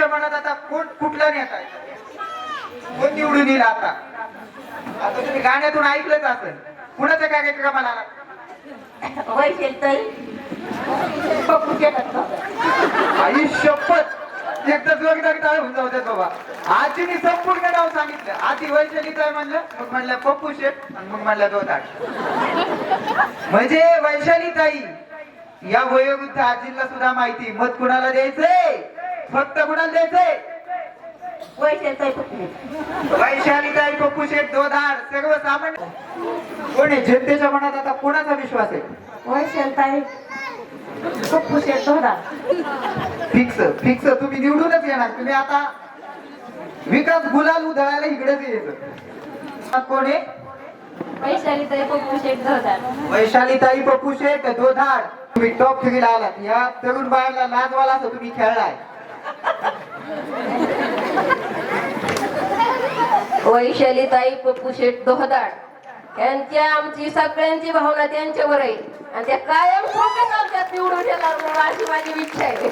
जनतेच्या मनात आता कोण कुठला नेता कोण निवडून येईल आता? आता तुम्ही गाण्यातून ऐकलंच असेल. आला? वैशेल आई शपथ. एकदा जोरदार टाळ होऊन जाऊ द्या बाबा. आजीने संपूर्ण नाव सांगितलं. आधी वैशालीच आहे म्हणलं मग म्हणलं पप्पू शेठ आणि मग म्हणलं दोन म्हणजे वैशाली ताई या वयोवृद्ध आजीला सुद्धा माहिती मत कुणाला द्यायचंय? फक्त कुणाला द्यायचंय वैशेल ताई पप्पू शेठ दोधार सर्व सामान्य कोण आहे? जनतेच्या मनात आता कोणाचा विश्वास आहे? वैशेल ताई पप्पू धोडा फिक्स फिक्स तुम्ही निवडूनच येणार. तुम्ही आता विकास गुलाल उधळायला इकडेच यायचं. कोण आहे? वैशाली ताई पप्पू शेत धोडा वैशाली ताई पप्पू शेठ दोधाड तुम्ही टॉप थ्रीला आलात. या तरुण बाळाला लाजवाला असं तुम्ही खेळलाय. वैशालीताई पप्पू शेट दोहदाड. यांच्या आमची सगळ्यांची भावना त्यांच्यावर आहे आणि त्या कायम स्वतःच निवडून येणार म्हणून अशी माझी इच्छा आहे.